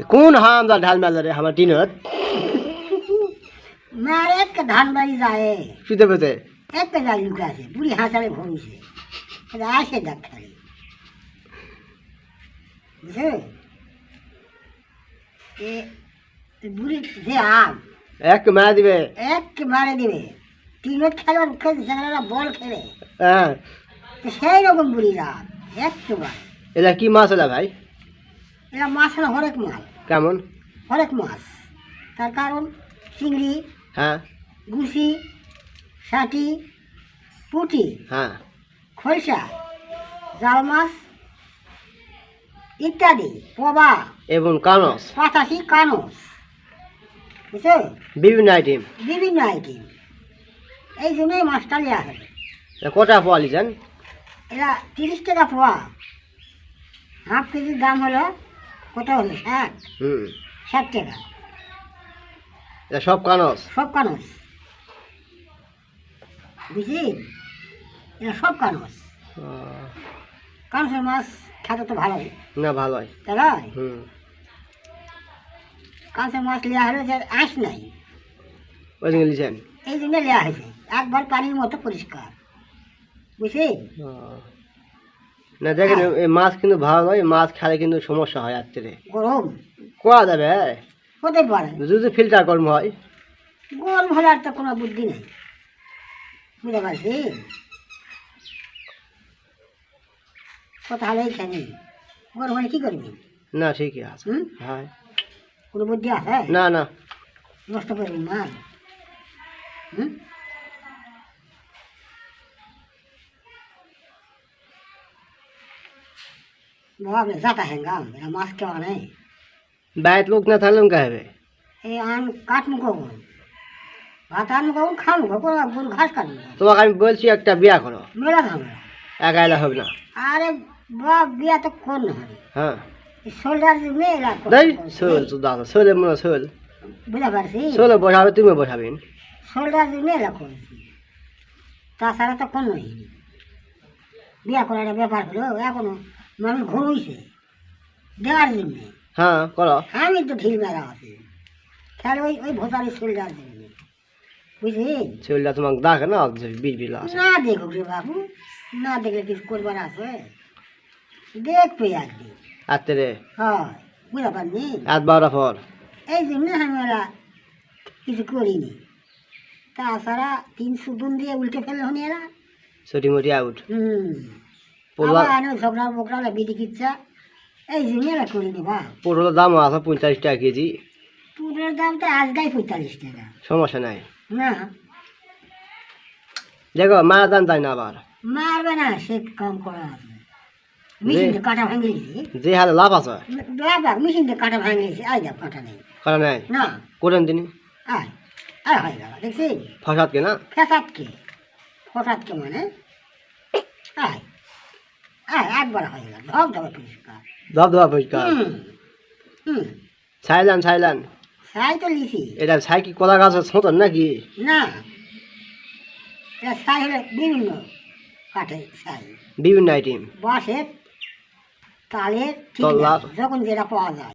কোন হাম যা ঢাল মেলা রে আমার টিনত মার এক ধান বাড়ি যায়। শুতে পেতে? এক যায় লুকে আছে বুড়ি হাঁসালে ভরিছে আসে এ এ বুড়ি যে আম এক মেলা দিবে। এক মারে দিবে। টিনের খেলার খেলে ছেলেরা বল খেলে। হ্যাঁ। সেই রকম বুড়ি রাম একেবারে এটা কি মাছ হলা ভাই? এরা মাছ হলো হরেক মাছ। কেমন? হরেক মাছ। তার কারণ চিংড়ি হ্যাঁ। গুছি ষাটি পুঁটি হ্যাঁ। খলসা জাল মাছ ইত্যাদি পবা এবং কানস। পাতাসি কানস। বুঝছ? বিভিন্ন আইটেম বিভিন্ন আইটেম এই জন্যই মাছটা নেওয়া হবে কটা পোয়ালি যান এরা তিরিশ টাকা পোয়া। হাফ কেজির দাম হলো কত হলো ষাট হুম। ষাট টাকা। এটা সব কানস? সব কানস। বুঝলি? এরা সব কানস। কানসের মাছ খেতে তো ভালোই। না ভালোই। তাই নয়? হুম। কাঁচা মাছ নেওয়া হলো যে আঁশ নাই। ওই দিকে লিছেন এই জন্য নেওয়া হয়েছে। একবার পানির মতো পরিষ্কার। বুঝলি? না দেখেন এই মাছ কিন্তু ভালো নয় মাছ খেলে কিন্তু সমস্যা হয় রাত্রে। গরম? কোয়া যাবে হতে পারে। যদি ফিল্টার কর্ম হয়। গরম হলে আর তো কোনো বুদ্ধি নেই। বুঝতে পারছি? কথা হলেই খানি গরম হলে কী করবি? না ঠিকই আছে। হ্যাঁ। কোনো বুদ্ধি আছে? না না। নষ্ট করবি মাল হুম? বাবা যাতা হ্যাঙ্গাম এরা মাছ কেওয়া নেই। বাইরের লোক না থাকলে কে হবে এই আন কাটমু কখন? ভাত কখন খামু কখন গরু ঘাস কখন? তোমাকে আমি বলছি একটা বিয়া করো। মেলা ঝামেলা একা এলা হবে না। আরে বাপ বিয়া তো কোন হবে। হ্যাঁ। শোল্ডার যে মেয়েরা দেই শোল তো দাদা শোলে মনে শোল। বুঝতে পারছি? শোলে বসাবে তুমি বসাবেন মেয়েরা তাছাড়া তো কোন হয়নি বিয়া করার ব্যাপার হলো এখনও মানুষ ঘুরুইছে দেওয়ার জন্যে হ্যাঁ করো। আমি তো ঢিল মেরা আছে। তাহলে ওই ওই ভোটারের শোল্ডার জন্যে বুঝলি? শোলটা তোমাকে দেখে না বিল আছে। না দেখুক রে বাবু না দেখলে কিছু করবার আছে? দেখবে একদিন। রাত্রে হয় বুঝতে পারনি রাত বারোটা পর। এই জন্য আমরা কিছু করিনি। তাছাড়া তিন সুদুন দিয়ে উল্টে ফেললে হনি এরা। ছুটি মোটি আউট হুম। পটলের দাম আছে পঁয়তাল্লিশ টাকা কেজি। পুরের দাম তো আজকাই পঁয়তাল্লিশ টাকা। সমস্যা নাই। না। দেখো মা দান তাই না আবার? মারবে না সে কম করা আছে। মেশিনটা কাটা ভাঙে যে হালে লাভ আছে। বাবা মেশিনটা কাটা ভাঙে গেছি। আই দেখ কাটা নেই করা নাই? না। করেন তিনি আয়। আয় হয়ে গেল দেখছি? ফসাদ কে না? ফেসাদকে ফসাদকে মানে আয় আয় একবার হয়ে গেল পরিষ্কার। পরিষ্কার? হুম ছাইলান ছাইলান ছাই তো লিছি এটা ছাই কি কলা গাছের ছোঁতন নাকি? না এটা ছাই হলে বিভিন্ন কাঠের ছাই। বিভিন্ন আইটেম বাঁশের তালের যখন যেটা পাওয়া যায়।